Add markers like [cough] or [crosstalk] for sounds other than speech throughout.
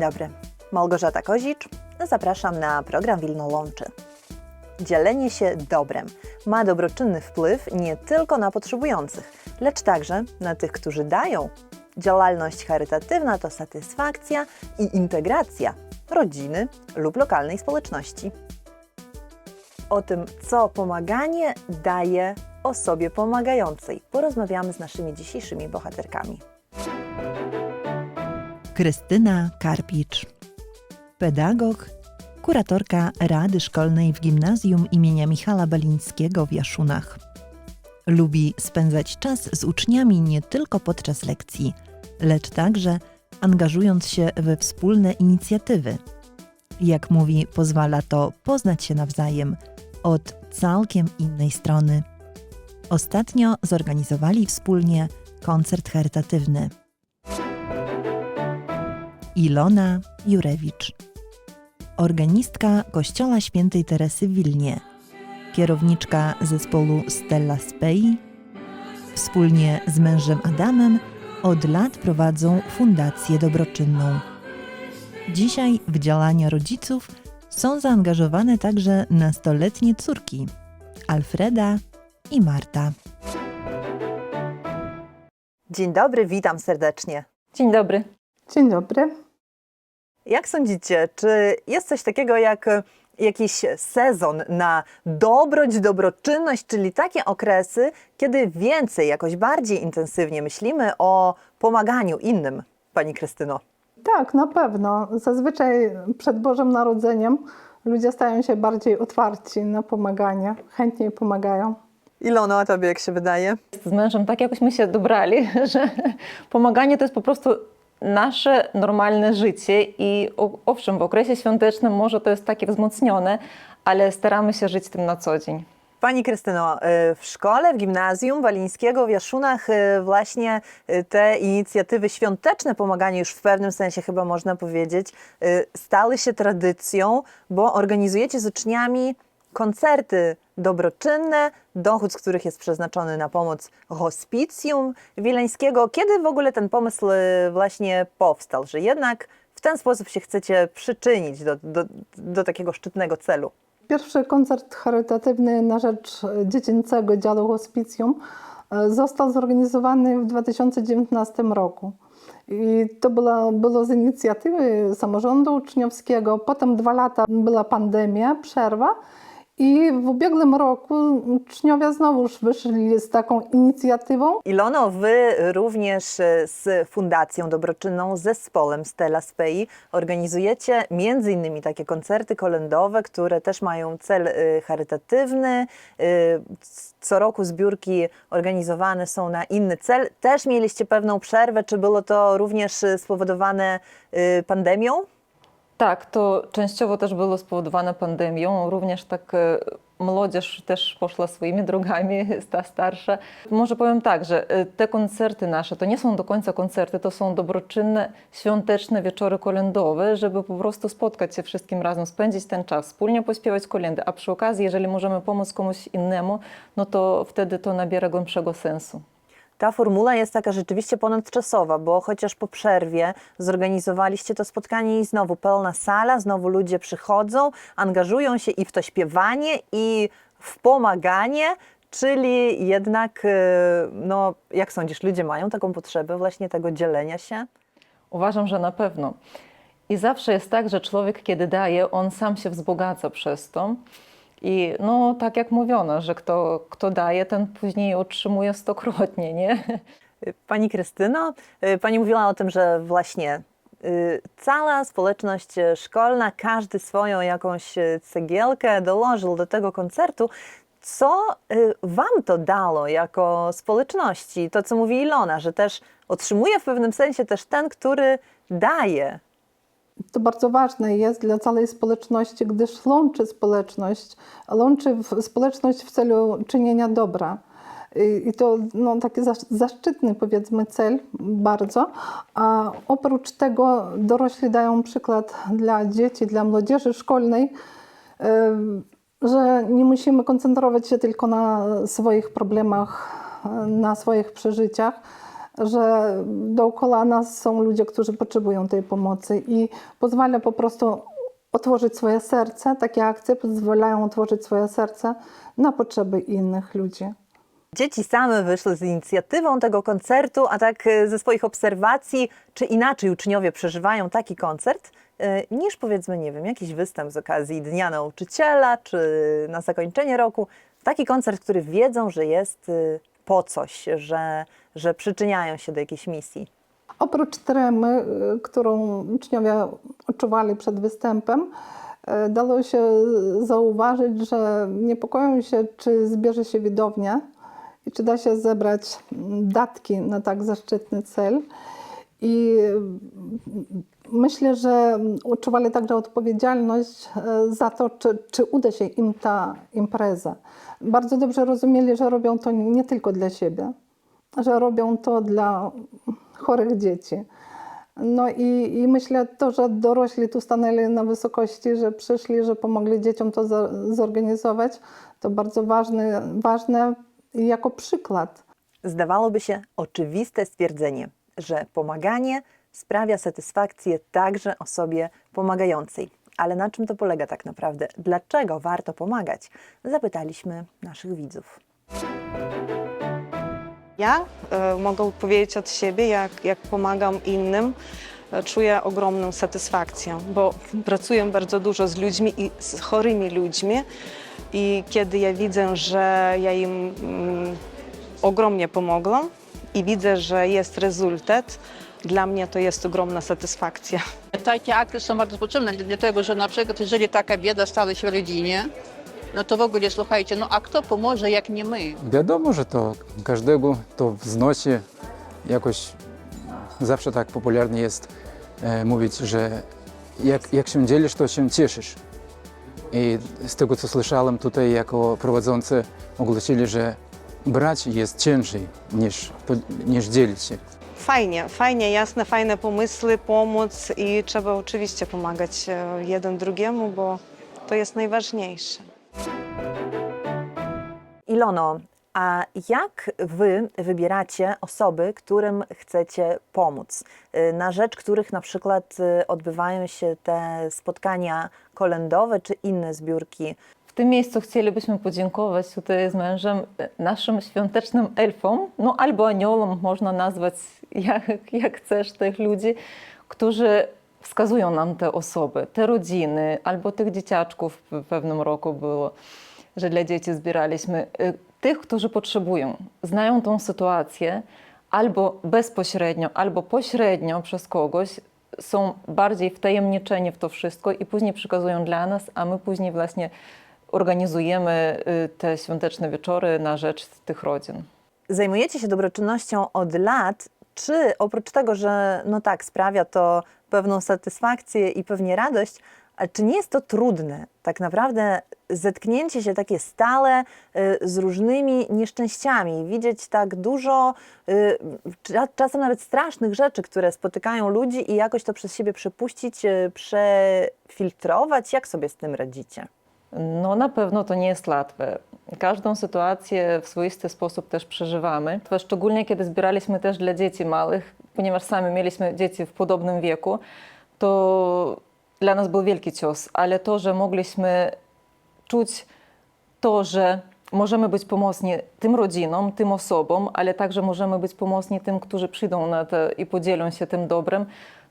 Dzień dobry. Małgorzata Kozicz. Zapraszam na program Wilno Łączy. Dzielenie się dobrem ma dobroczynny wpływ nie tylko na potrzebujących, lecz także na tych, którzy dają. Działalność charytatywna to satysfakcja i integracja rodziny lub lokalnej społeczności. O tym, co pomaganie daje osobie pomagającej, porozmawiamy z naszymi dzisiejszymi bohaterkami. Krystyna Karpicz. Pedagog, kuratorka Rady Szkolnej w Gimnazjum imienia Michala Balińskiego w Jaszunach. Lubi spędzać czas z uczniami nie tylko podczas lekcji, lecz także angażując się we wspólne inicjatywy. Jak mówi, pozwala to poznać się nawzajem od całkiem innej strony. Ostatnio zorganizowali wspólnie koncert charytatywny. Ilona Jurewicz, organistka Kościoła Świętej Teresy w Wilnie, kierowniczka zespołu Stella Spei, wspólnie z mężem Adamem od lat prowadzą Fundację Dobroczynną. Dzisiaj w działania rodziców są zaangażowane także nastoletnie córki Alfreda i Marta. Dzień dobry, witam serdecznie. Dzień dobry. Dzień dobry. Jak sądzicie, czy jest coś takiego jak e, jakiś sezon na dobroć, dobroczynność, czyli takie okresy, kiedy więcej, jakoś bardziej intensywnie myślimy o pomaganiu innym, Pani Krystyno? Tak, na pewno. Zazwyczaj przed Bożym Narodzeniem ludzie stają się bardziej otwarci na pomaganie, chętniej pomagają. Ilono, a Tobie jak się wydaje? Z mężem tak jakoś my się dobrali, [laughs] że pomaganie to jest po prostu nasze normalne życie i owszem, w okresie świątecznym może to jest takie wzmocnione, ale staramy się żyć tym na co dzień. Pani Krystyno, y, w szkole, w gimnazjum Walińskiego w Jaszunach y, właśnie y, te inicjatywy świąteczne pomaganie już w pewnym sensie chyba można powiedzieć stały się tradycją, bo organizujecie z uczniami koncerty dobroczynne, dochód z których jest przeznaczony na pomoc hospicjum wileńskiego. Kiedy w ogóle ten pomysł y, właśnie powstał, że jednak w ten sposób się chcecie przyczynić do, do, do takiego szczytnego celu? Pierwszy koncert charytatywny na rzecz dziecięcego działu hospicjum e, został zorganizowany w 2019 roku. I to było, było z inicjatywy samorządu uczniowskiego. Potem dwa lata była pandemia, przerwa. I w ubiegłym roku uczniowie znowuż wyszli z taką inicjatywą. Ilono, wy również e, z Fundacją Dobroczynną, z zespołem Stella Spei organizujecie między innymi takie koncerty kolędowe, które też mają cel e, charytatywny. E, Co roku zbiórki organizowane są na inny cel. Też mieliście pewną przerwę. Czy było to również spowodowane pandemią? Tak, to częściowo też było spowodowane pandemią. Również tak e, młodzież też poszła swoimi drogami, [laughs] ta starsza. Może powiem tak, że e, te koncerty nasze to nie są do końca koncerty, to są dobroczynne, świąteczne wieczory kolędowe, żeby po prostu spotkać się wszystkim razem, spędzić ten czas, wspólnie pośpiewać kolędy, a przy okazji, jeżeli możemy pomóc komuś innemu, no to wtedy to nabiera głębszego sensu. Ta formuła jest taka rzeczywiście ponadczasowa, bo chociaż po przerwie zorganizowaliście to spotkanie i znowu pełna sala, znowu ludzie przychodzą, angażują się i w to śpiewanie, i w pomaganie, czyli jednak, e, no, jak sądzisz, ludzie mają taką potrzebę właśnie tego dzielenia się? Uważam, że na pewno. I zawsze jest tak, że człowiek, kiedy daje, on sam się wzbogaca przez to. I no, tak jak mówiono, że kto, kto daje, ten później otrzymuje stokrotnie, nie? [laughs] Pani Krystyno, y, Pani mówiła o tym, że właśnie y, cała społeczność y, szkolna, każdy swoją jakąś cegiełkę dołożył do tego koncertu. Co Wam to dało jako społeczności? To, co mówi Ilona, że też otrzymuje w pewnym sensie też ten, który daje. To bardzo ważne jest dla całej społeczności, gdyż łączy społeczność, łączy społeczność w celu czynienia dobra. I to no, taki zasz- zaszczytny, powiedzmy, cel bardzo. A oprócz tego dorośli dają przykład dla dzieci, dla młodzieży szkolnej, że nie musimy koncentrować się tylko na swoich problemach, na swoich przeżyciach, że dookoła nas są ludzie, którzy potrzebują tej pomocy i pozwala po prostu otworzyć swoje serce. Takie akcje pozwalają otworzyć swoje serce na potrzeby innych ludzi. Dzieci same wyszły z inicjatywą tego koncertu, a tak e, ze swoich obserwacji, czy inaczej uczniowie przeżywają taki koncert, e, niż powiedzmy, nie wiem, jakiś występ z okazji Dnia Nauczyciela, czy na zakończenie roku. Taki koncert, który wiedzą, że jest e, po coś, że, że przyczyniają się do jakiejś misji. Oprócz tremy, y, którą uczniowie odczuwali przed występem, y, dało się zauważyć, że niepokoją się, czy zbierze się widownia i czy da się zebrać mm, datki na tak zaszczytny cel. I myślę, że odczuwali także odpowiedzialność y, za to, czy, czy uda się im ta impreza. Bardzo dobrze rozumieli, że robią to nie tylko dla siebie, że robią to dla chorych dzieci. No i, i myślę to, że dorośli tu stanęli na wysokości, że przyszli, że pomogli dzieciom to zorganizować, to bardzo ważne, ważne jako przykład. Zdawałoby się oczywiste stwierdzenie, że pomaganie sprawia satysfakcję także osobie pomagającej. Ale na czym to polega tak naprawdę? Dlaczego warto pomagać? Zapytaliśmy naszych widzów. Ja e, mogę powiedzieć od siebie, jak, jak pomagam innym, e, czuję ogromną satysfakcję, bo pracuję bardzo dużo z ludźmi i z chorymi ludźmi i kiedy ja widzę, że ja im mm, ogromnie pomogłam i widzę, że jest rezultat, dla mnie to jest ogromna satysfakcja. Takie akty są bardzo potrzebne, dlatego że na przykład jeżeli taka bieda stała się w rodzinie, no to w ogóle słuchajcie, no a kto pomoże jak nie my? Wiadomo, że to każdego to wznosi jakoś zawsze tak popularnie jest e, mówić, że jak, jak się dzielisz, to się cieszysz. I z tego, co słyszałem tutaj jako prowadzący, ogłosili, że brać jest ciężej niż, niż dzielić się. Fajnie, fajnie, jasne, fajne pomysły, pomóc i trzeba oczywiście pomagać e, jeden drugiemu, bo to jest najważniejsze. Ilono, a jak wy wybieracie osoby, którym chcecie pomóc? Y, Na rzecz których na przykład y, odbywają się te spotkania kolendowe czy inne zbiórki? W tym miejscu chcielibyśmy podziękować tutaj z mężem e, naszym świątecznym elfom, no albo aniołom, można nazwać jak, jak chcesz tych ludzi, którzy wskazują nam te osoby, te rodziny, albo tych dzieciaczków w pewnym roku było, że dla dzieci zbieraliśmy. E, Tych, którzy potrzebują, znają tą sytuację albo bezpośrednio, albo pośrednio przez kogoś, są bardziej wtajemniczeni w to wszystko i później przekazują dla nas, a my później właśnie organizujemy y, te świąteczne wieczory na rzecz tych rodzin. Zajmujecie się dobroczynnością od lat. Czy oprócz tego, że no tak, sprawia to pewną satysfakcję i pewnie radość, czy nie jest to trudne, tak naprawdę zetknięcie się takie stale y, z różnymi nieszczęściami, widzieć tak dużo, y, cza- czasem nawet strasznych rzeczy, które spotykają ludzi i jakoś to przez siebie przepuścić, przefiltrować? Jak sobie z tym radzicie? No na pewno to nie jest łatwe. Każdą sytuację w swoisty sposób też przeżywamy. Szczególnie kiedy zbieraliśmy też dla dzieci małych, ponieważ sami mieliśmy dzieci w podobnym wieku, to dla nas był wielki cios, ale to, że mogliśmy czuć to, że możemy być pomocni tym rodzinom, tym osobom, ale także możemy być pomocni tym, którzy przyjdą na to i podzielą się tym dobrem,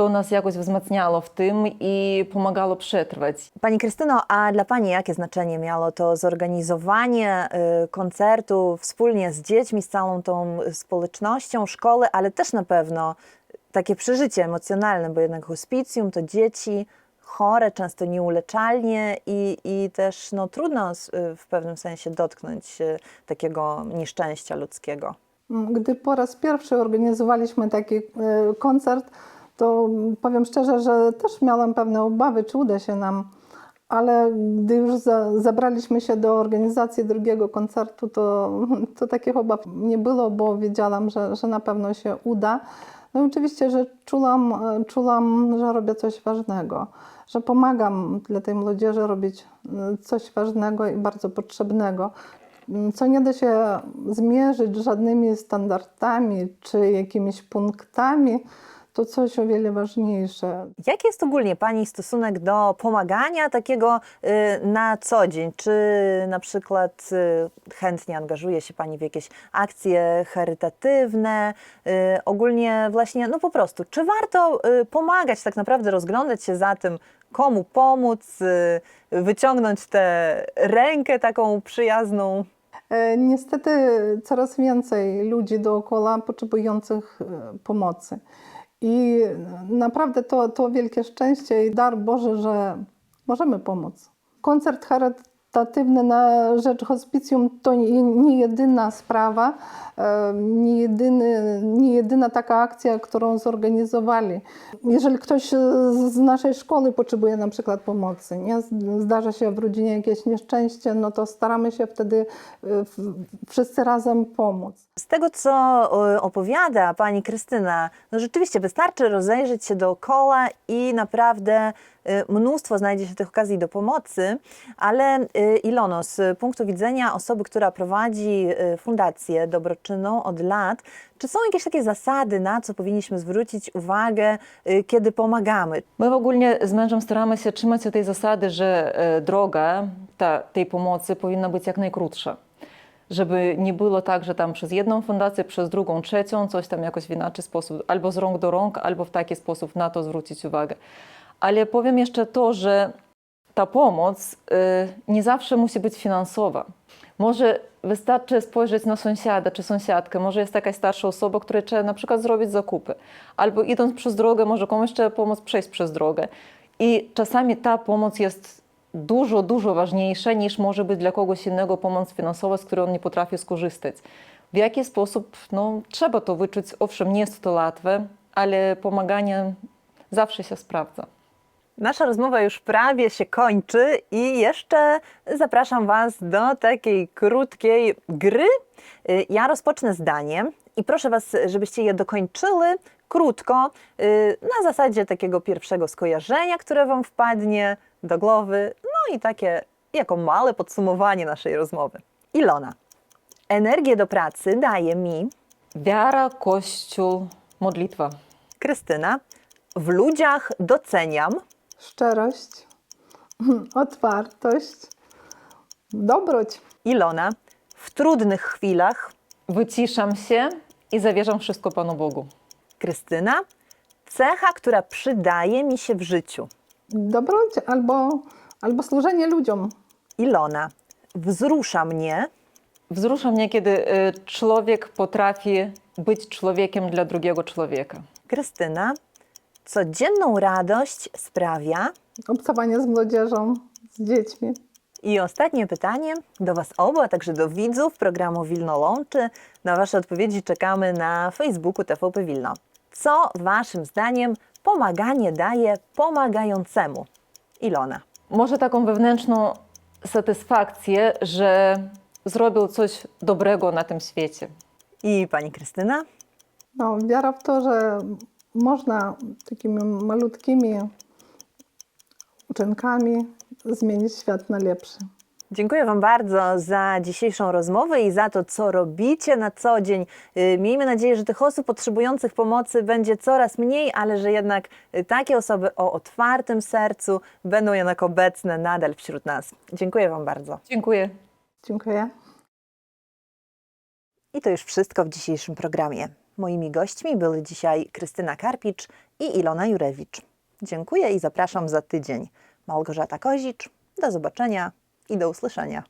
to nas jakoś wzmacniało w tym i pomagało przetrwać. Pani Krystyno, a dla Pani jakie znaczenie miało to zorganizowanie koncertu wspólnie z dziećmi, z całą tą społecznością szkoły, ale też na pewno takie przeżycie emocjonalne, bo jednak hospicjum to dzieci chore, często nieuleczalnie i, i też no, trudno w pewnym sensie dotknąć takiego nieszczęścia ludzkiego. Gdy po raz pierwszy organizowaliśmy taki koncert, to powiem szczerze, że też miałam pewne obawy, czy uda się nam. Ale gdy już za, zabraliśmy się do organizacji drugiego koncertu, to, [laughs] to takich obaw nie było, bo wiedziałam, że, że na pewno się uda. No oczywiście, że czułam, czułam, że robię coś ważnego, że pomagam dla tej młodzieży robić e, coś ważnego i bardzo potrzebnego. co nie da się zmierzyć żadnymi standardami czy jakimiś punktami, to coś o wiele ważniejsze. Jaki jest ogólnie Pani stosunek do pomagania takiego y, na co dzień? Czy na przykład y, chętnie angażuje się Pani w jakieś akcje charytatywne? Y, ogólnie właśnie, no po prostu, czy warto y, pomagać, tak naprawdę rozglądać się za tym, komu pomóc, y, wyciągnąć tę rękę taką przyjazną? E, Niestety coraz więcej ludzi dookoła potrzebujących e, pomocy. I naprawdę to, to wielkie szczęście i dar Boży, że możemy pomóc. Koncert charytatywny na rzecz hospicjum to nie, nie jedyna sprawa, nie, jedyny, nie jedyna taka akcja, którą zorganizowali. Jeżeli ktoś z naszej szkoły potrzebuje na przykład pomocy, nie? zdarza się w rodzinie jakieś nieszczęście, no to staramy się wtedy e, wszyscy razem pomóc. Z tego, co opowiada pani Krystyna, no rzeczywiście wystarczy rozejrzeć się dookoła i naprawdę y, mnóstwo znajdzie się tych okazji do pomocy, ale y, Ilono, z punktu widzenia osoby, która prowadzi y, fundację dobroczynną od lat, czy są jakieś takie zasady, na co powinniśmy zwrócić uwagę, kiedy pomagamy? My ogólnie z mężem staramy się trzymać się tej zasady, że droga ta, tej pomocy powinna być jak najkrótsza. Żeby nie było tak, że tam przez jedną fundację, przez drugą, trzecią, coś tam jakoś w inaczej sposób, albo z rąk do rąk, albo w taki sposób na to zwrócić uwagę. Ale powiem jeszcze to, że ta pomoc e, nie zawsze musi być finansowa. Może wystarczy spojrzeć na sąsiada czy sąsiadkę, może jest jakaś starsza osoba, której trzeba na przykład zrobić zakupy, albo idąc przez drogę, może komuś trzeba pomóc przejść przez drogę. I czasami ta pomoc jest dużo, dużo ważniejsza niż może być dla kogoś innego pomoc finansowa, z której on nie potrafi skorzystać. W jaki sposób? No, trzeba to wyczuć. Owszem, nie jest to łatwe, ale pomaganie zawsze się sprawdza. Nasza rozmowa już prawie się kończy i jeszcze zapraszam Was do takiej krótkiej gry. Ja rozpocznę zdaniem i proszę Was, żebyście je dokończyły krótko, y, na zasadzie takiego pierwszego skojarzenia, które Wam wpadnie do głowy, no i takie jako małe podsumowanie naszej rozmowy. Ilona. Energię do pracy daje mi Wiara, Kościół, modlitwa. Krystyna. W ludziach doceniam Szczerość, [laughs] otwartość, dobroć. Ilona. W trudnych chwilach Wyciszam się i zawierzam wszystko Panu Bogu. Krystyna. Cecha, która przydaje mi się w życiu. Dobroć albo, albo służenie ludziom. Ilona. Wzrusza mnie. Wzrusza mnie, kiedy y, człowiek potrafi być człowiekiem dla drugiego człowieka. Krystyna. Codzienną radość sprawia. Obcowanie z młodzieżą, z dziećmi. I ostatnie pytanie do Was obu, a także do widzów programu Wilno Łączy. Na Wasze odpowiedzi czekamy na Facebooku TVP Wilno. Co Waszym zdaniem pomaganie daje pomagającemu? Ilona. Może taką wewnętrzną satysfakcję, że zrobił coś dobrego na tym świecie. I Pani Krystyna? No, wiara w to, że można takimi malutkimi uczynkami zmienić świat na lepszy. Dziękuję Wam bardzo za dzisiejszą rozmowę i za to, co robicie na co dzień. Y, Miejmy nadzieję, że tych osób potrzebujących pomocy będzie coraz mniej, ale że jednak y, takie osoby o otwartym sercu będą jednak obecne nadal wśród nas. Dziękuję Wam bardzo. Dziękuję. Dziękuję. I to już wszystko w dzisiejszym programie. Moimi gośćmi były dzisiaj Krystyna Karpicz i Ilona Jurewicz. Dziękuję i zapraszam za tydzień. Małgorzata Kozicz. Do zobaczenia i do usłyszenia.